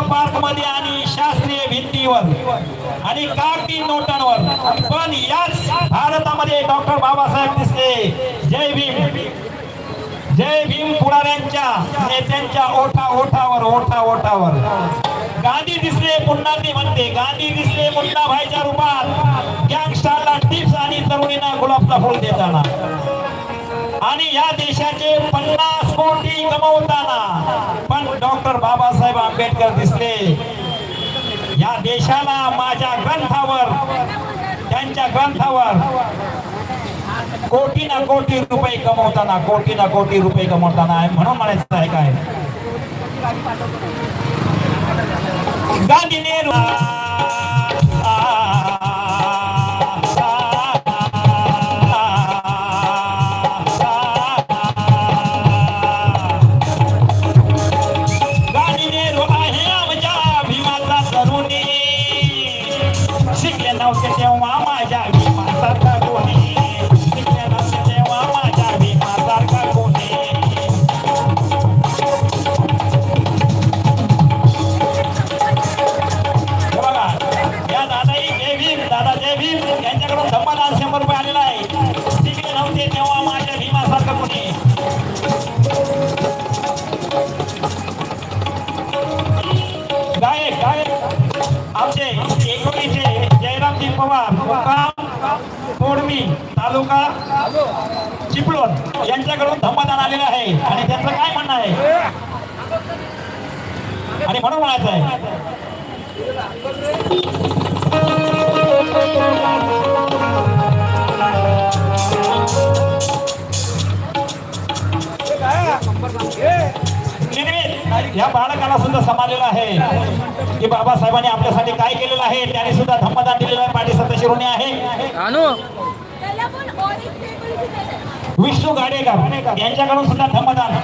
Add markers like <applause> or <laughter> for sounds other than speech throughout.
पार्कमध्ये आणि शास्त्रीय भिंतीवर आणि कागदी नोटांवर. पण याच भारतामध्ये डॉक्टर बाबासाहेब दिसले. जय भीम. जय भीम पुढाऱ्यांच्या नेत्यांच्या ओठा ओठावर ओठा ओठावर. गांधी दिसले पुन्हा ते म्हणते. गांधी दिसले मुन्ना भाईच्या रूपात. गँगस्टरला टिप्स आणि तरुणींना गुलाबचा फुल देताना आणि या देशाचे पन्नास कोटी गमवताना पण डॉक्टर बाबासाहेब आंबेडकर दिसले. या देशाला माझ्या ग्रंथावर त्यांच्या ग्रंथावर कोटी ना कोटी रुपये कमवताना कोटी ना कोटी रुपये कमवताना आहे म्हणून म्हणायचं आहे काय? गांधी नेहरू. जयरामजी पवार मुक्काम कोडमी तालुका चिपळूण यांच्याकडून धम्मदान आलेलं आहे. आणि त्यांचं काय म्हणणं आहे? आणि म्हणून म्हणायचं आहे. निर्मित या बाळकाला सुद्धा समाजलेला आहे. की बाबासाहेबांनी आपल्यासाठी काय केलेलं आहे त्याने सुद्धा धम्मदान दिलेलं आहे पाठी सत्ता शिरोणी आहे. विष्णू गाडेकर यांच्याकडून सुद्धा धम्मदान.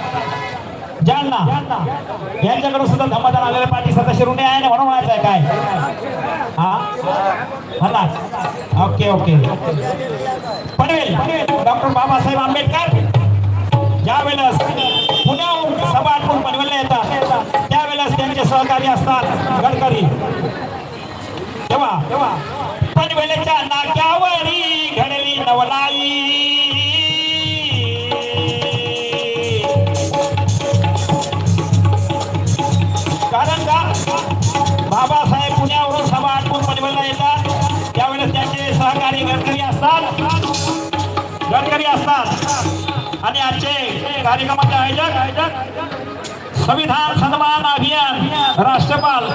जालना यांच्याकडून सुद्धा धम्मदान आलेलं पाठी सत्ता शिरोणी आहे म्हणून म्हणायचं आहे काय? हा? Okay okay. Panvel doctor Babasaheb Ambedkar. ज्या वेळेस पुण्याहून सभा आटपून पनवेलला येतात त्यांचे सहकारी असतात गडकरी. तेव्हा तेव्हा पनवेलच्या नाक्यावरी घडली नवलाई. कारण का? बाबासाहेब पुण्यावरून सभा आठवून पनवेलला येतात. त्यावेळेस त्यांचे सहकारी गडकरी असतात. गडकरी असतात. आणि आजचे कार्यक्रमाचे आयोजक आयोजक संविधान सन्मान अभियान राष्ट्रपाल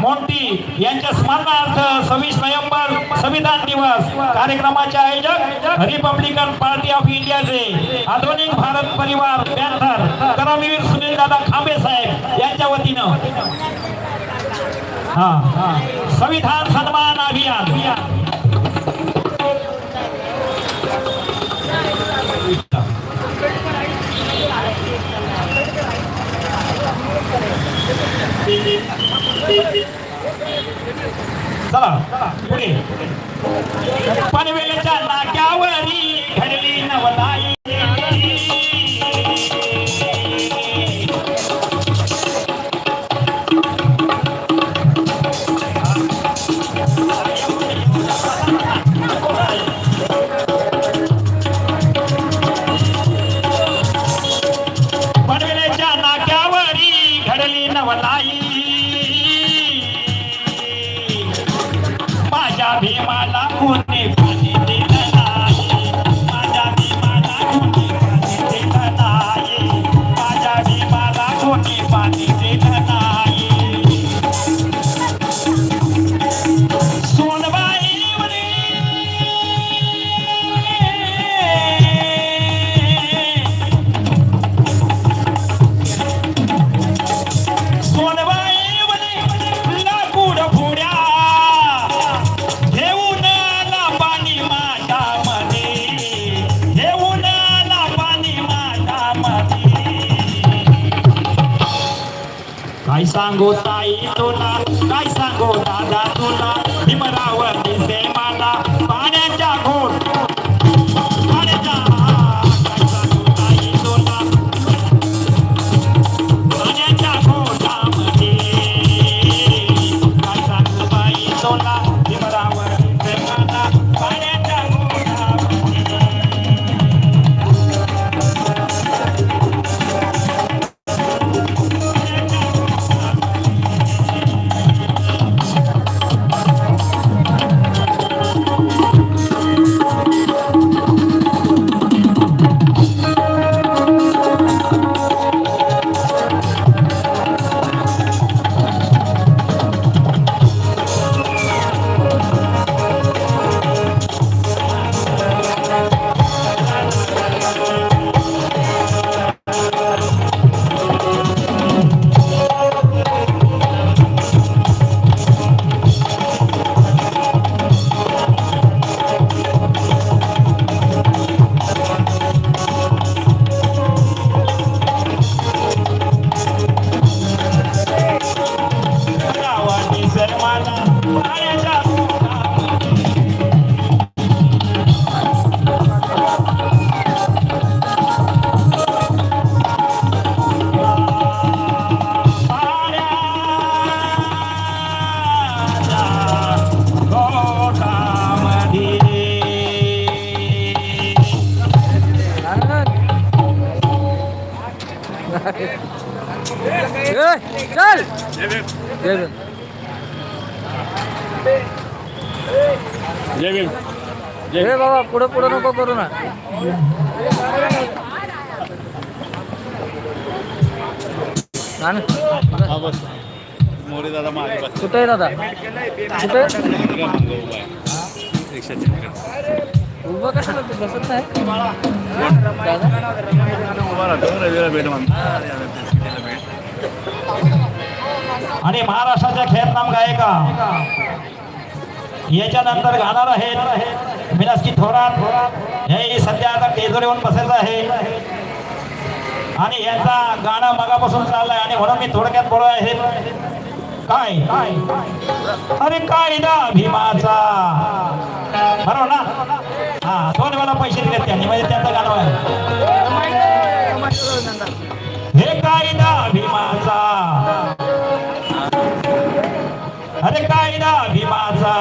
मोंटी यांच्या स्मरणार्थ सव्वीस नोव्हेंबर संविधान दिवस कार्यक्रमाचे आयोजक रिपब्लिकन पार्टी ऑफ इंडियाचे आधुनिक भारत परिवार पॅन्थर करमवीर सुनील दादा खांबे साहेब यांच्या वतीनं. हा. संविधान सन्मान अभियान. चला पुढे. पनवेलच्या नाक्यावरी घडली नवलाई. दादा? कुठे? उभं कशाला तू बसत नाही? आणि महाराष्ट्राच्या ख्यातनाम गायिका. याच्यानंतर गाणार आहेत मिनास्की थोरात. हे सध्या आता टेजवर येऊन बसायचं आहे. आणि यांचा गाणं मगापासून चाललंय आणि म्हणून मी थोडक्यात बोलत आहे. काय? काय अरे कायदा भीमाचा? बरोबर ना? हा दोन वेळा पैसे दिले त्यांनी म्हणजे त्यांचं गाणं आहे हे कायदा भीमाचा? अरे कायदा भीमाचा?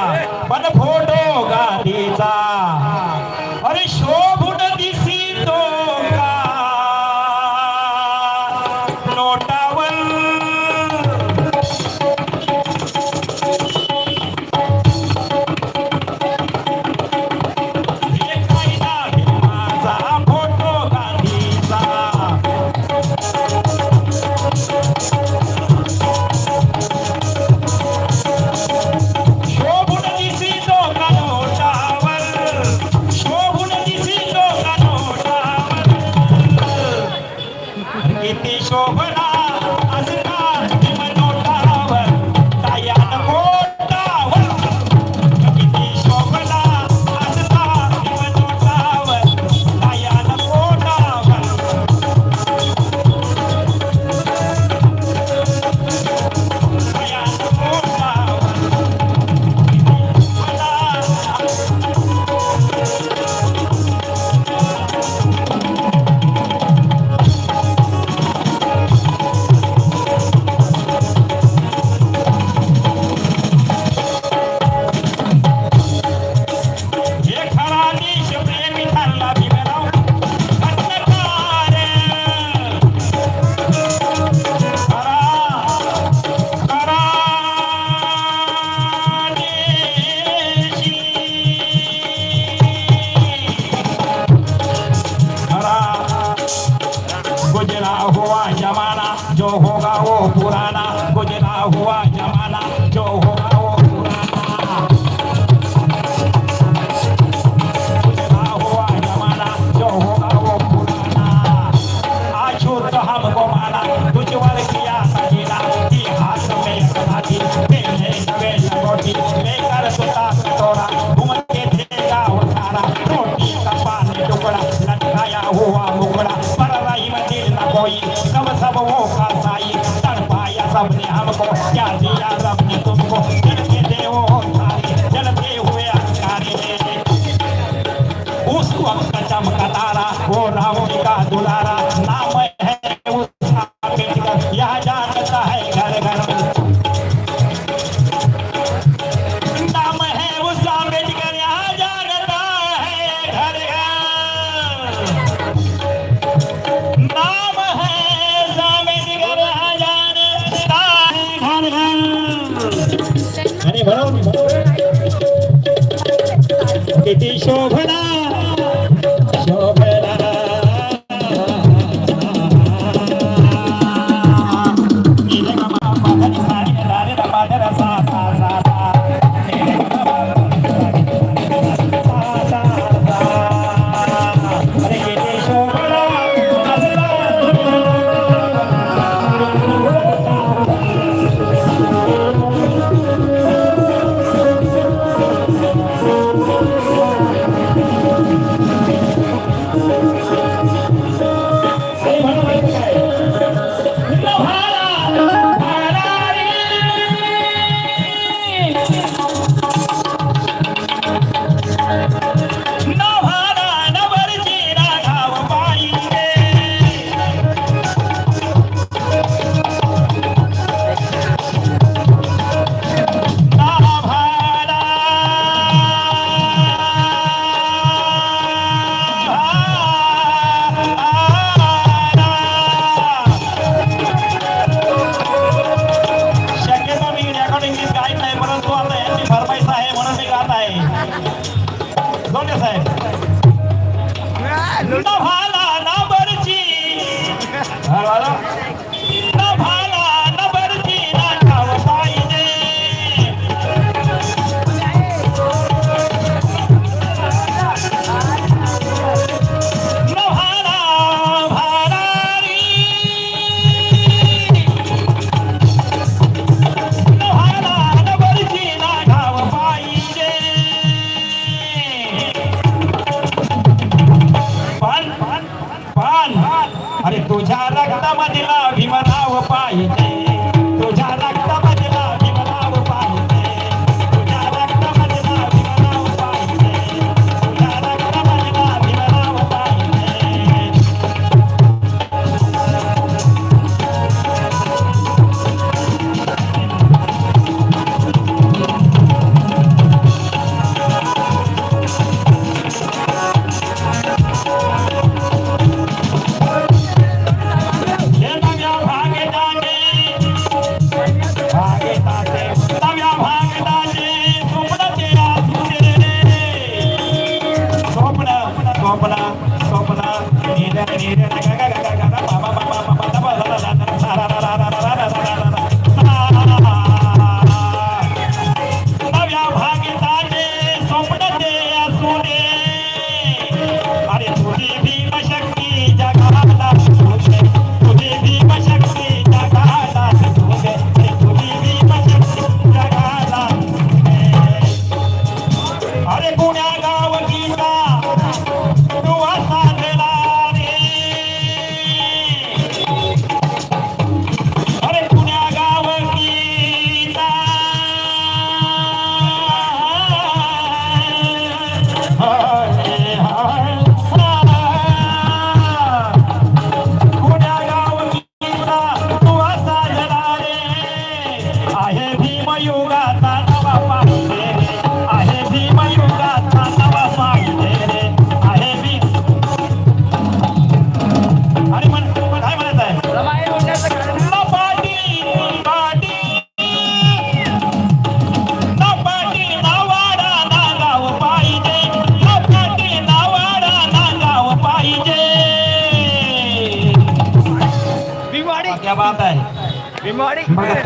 अरे तुझ्या रक्तामधील अभिमानाव पाहिजे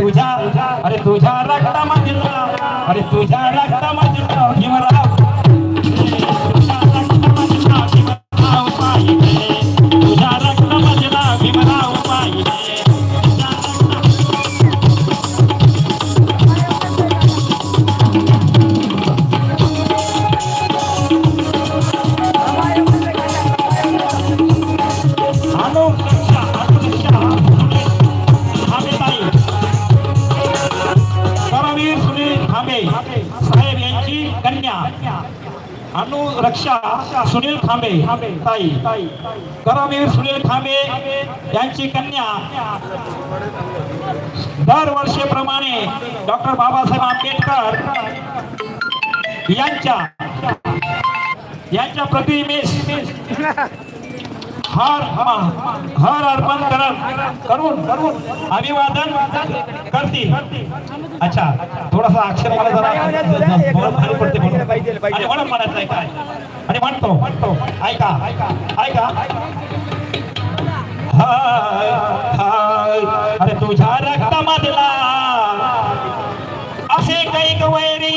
तुझा अरे तुझ्या रक्ता अरे तुझ्या सुनील खांबे ताई. करमवीर सुनील खांबे यांची कन्या. दरवर्षीप्रमाणे डॉक्टर बाबासाहेब आंबेडकर यांच्या यांच्या प्रतिमेस हार हार अर्पण करत करून करून. अभिवादन करतील. अच्छा थोडासा अक्षर मला जरा पडते म्हणून. आणि म्हणायचं आहे काय? आणि म्हणतो म्हणतो. ऐका ऐका. अरे तुझ्या रक्तामधला असे काही वैरी वैरी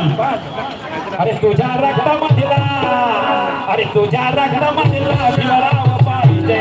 अरे तुझ्या रक्तामधला अरे तुझ्या रक्तामधला भीमराव पाहिजे.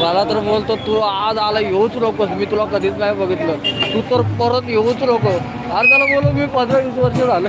मला तर बोलतो तू आज आला येऊच नकोस. मी तुला कधीच नाही बघितलं. तू तर परत येऊच नको त्याला बोलू मी पंधरा वीस वर्ष झालं.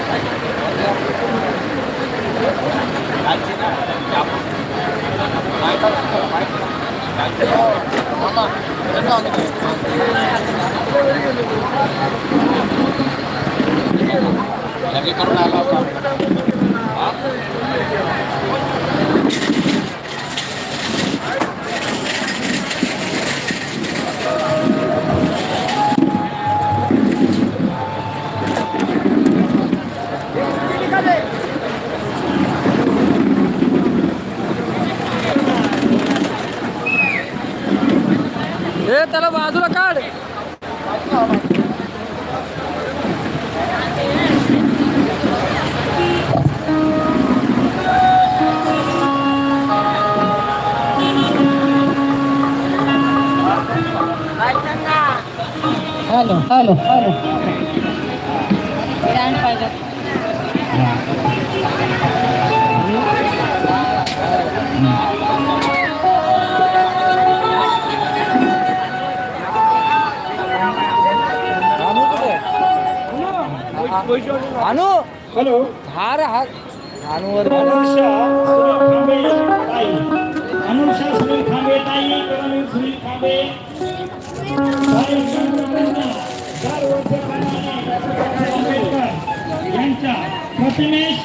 हॅलो हॅलो हॅलो आणू हॅलो हार हार आणूवर अनुषा सुनील खांबे ताई अनुषा सुनील खांबे यांच्या प्रतिमेस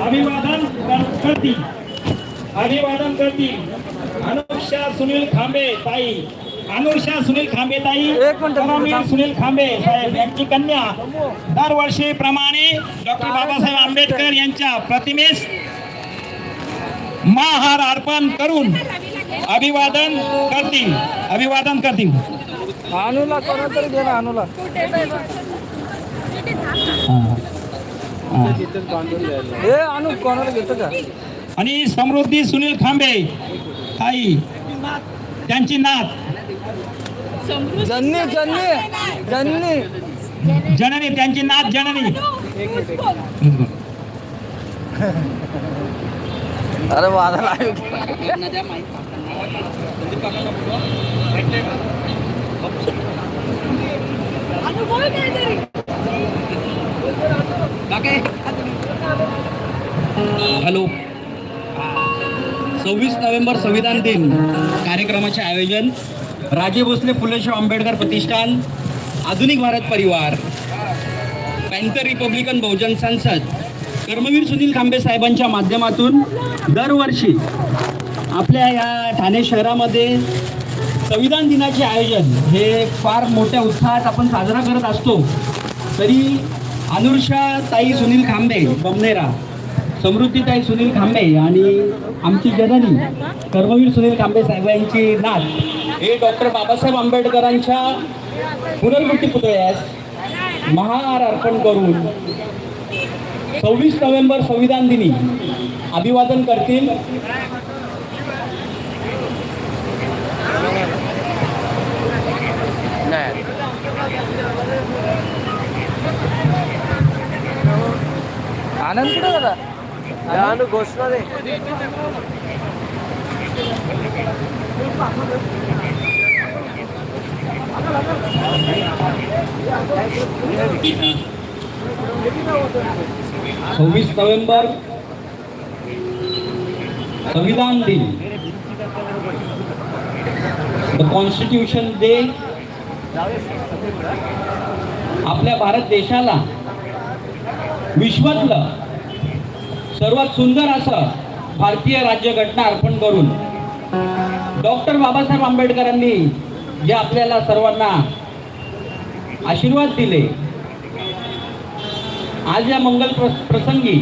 अभिवादन करतील अभिवादन करतील अनुषा सुनील खांबे ताई अनुषा सुनील खांबे ताई सुनील खांबे साहेब यांची कन्या दरवर्षीप्रमाणे डॉक्टर बाबासाहेब आंबेडकर यांच्या प्रतिमेस महार अर्पण करून अभिवादन करतील. अभिवादन करतील. आणूला कोणा तरी घे ना. आणूला हे. आणू कोणाला घेतो का? आणि समृद्धी सुनील खांबे ताई त्यांची नात. जन्नी जन्नी जन्नी. जननी त्यांची नात जननी. अरे काहीतरी <laughs> <laughs> हॅलो. सव्वीस नोव्हेंबर संविधान दिन. कार्यक्रमाचे आयोजन राजे भोसले फुलेशाह आंबेडकर प्रतिष्ठान आधुनिक भारत परिवार पॅन्थर रिपब्लिकन बहुजन संसद कर्मवीर सुनील खांबे साहेबांच्या माध्यमातून दरवर्षी आपल्या या ठाणे शहरामध्ये संविधान दिनाचे आयोजन हे फार मोठ्या उत्साहात आपण साजरा करत असतो. तरी अनुर्षा ताई सुनील खांबे बमनेरा समृद्धीताई सुनील खांबे आणि आमची जननी कर्मवीर सुनील खांबे साहेबांची नात हे डॉक्टर बाबासाहेब आंबेडकरांच्या पुनर्वृत्ती पुतळ्यास महाहार अर्पण करून सव्वीस नोव्हेंबर संविधान दिनी अभिवादन करतील. आनंद कुठे झाला? आणू घोषणा दे सव्वीस नोव्हेंबर संविधान दिन. द कॉन्स्टिट्यूशन डे आपल्या भारत देशाला विश्वातलं सर्वात सुंदर असं भारतीय राज्यघटना अर्पण करून डॉक्टर बाबासाहेब आंबेडकरांनी जे आपल्याला सर्वांना आशीर्वाद दिले आज या मंगल प्र- प्रसंगी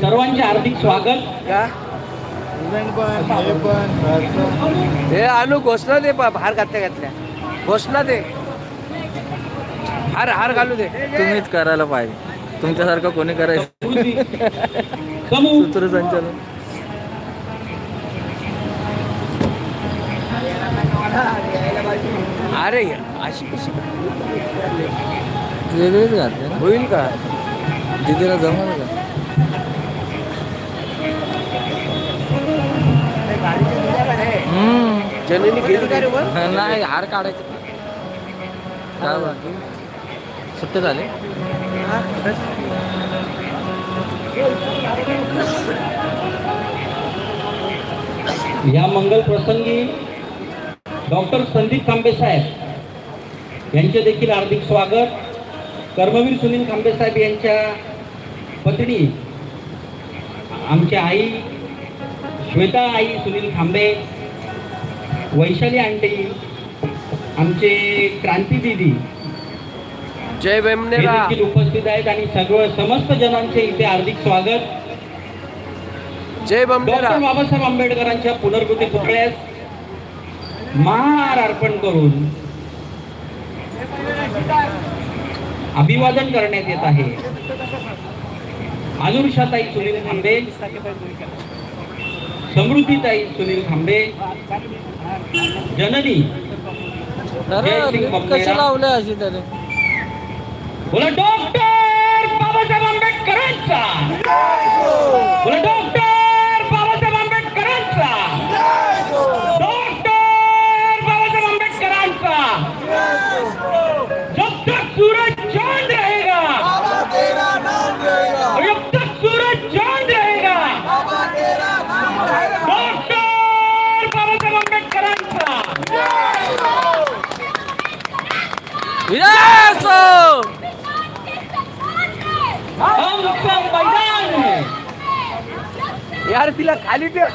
सर्वांचे हार्दिक स्वागत. का हे आणू घोषणा दे बा- हार घातल्या घातल्या. घोषणा दे. हार हार घालू दे. तुम्हीच करायला पाहिजे. तुमच्यासारखं कोणी करायचं? सूत्रसंचालन अरे अशी कशी वेगळीच घातले ना. होईल का? दिदीला जमल का? जननी गेली का रे नाही हार काढायचं. काय बाकी सुट्टे झाले? या मंगल प्रसंगी डॉक्टर संदीप खांबे साहेब यांचे देखील हार्दिक स्वागत. कर्मवीर सुनील खांबे साहेब यांच्या पत्नी आमच्या आई श्वेता आई सुनील खांबे वैशाली आंटी आमचे क्रांती दिदी. जय देखील उपस्थित आहेत आणि सर्व समस्त जणांचे इथे हार्दिक स्वागत. जय डॉक्टर बाबासाहेब आंबेडकरांच्या पुनर्कृती पुतळ्यास महार अर्पण करून अभिवादन करण्यात येत आहे. अनुषाताई सुनील खांबे समृद्धीताई सुनील खांबे जननी कशी लावले अशी तरी बोला डॉक्टर बाबासाहेब आंबेडकरांचा. बोला डॉक्टर यार तिला खाली ठेव.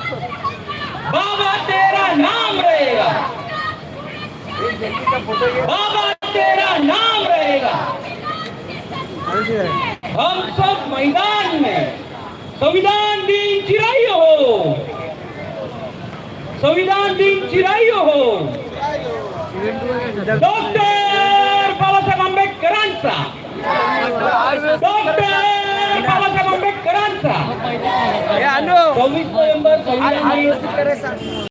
बाबा तेरा नाम रहेगा। बाबा तेरा नाम रहेगा। हम सब मैदान में। संविधान दिन चिराइयो हो। संविधान दिन चिराइयो हो। डॉक्टर बाबासाहेब आंबेडकरांचा। डॉक्टर बाबासाहेब आंबेडकरांचा ए, अनु सव्वीस नोव्हेंबर संविधान दिन करायचं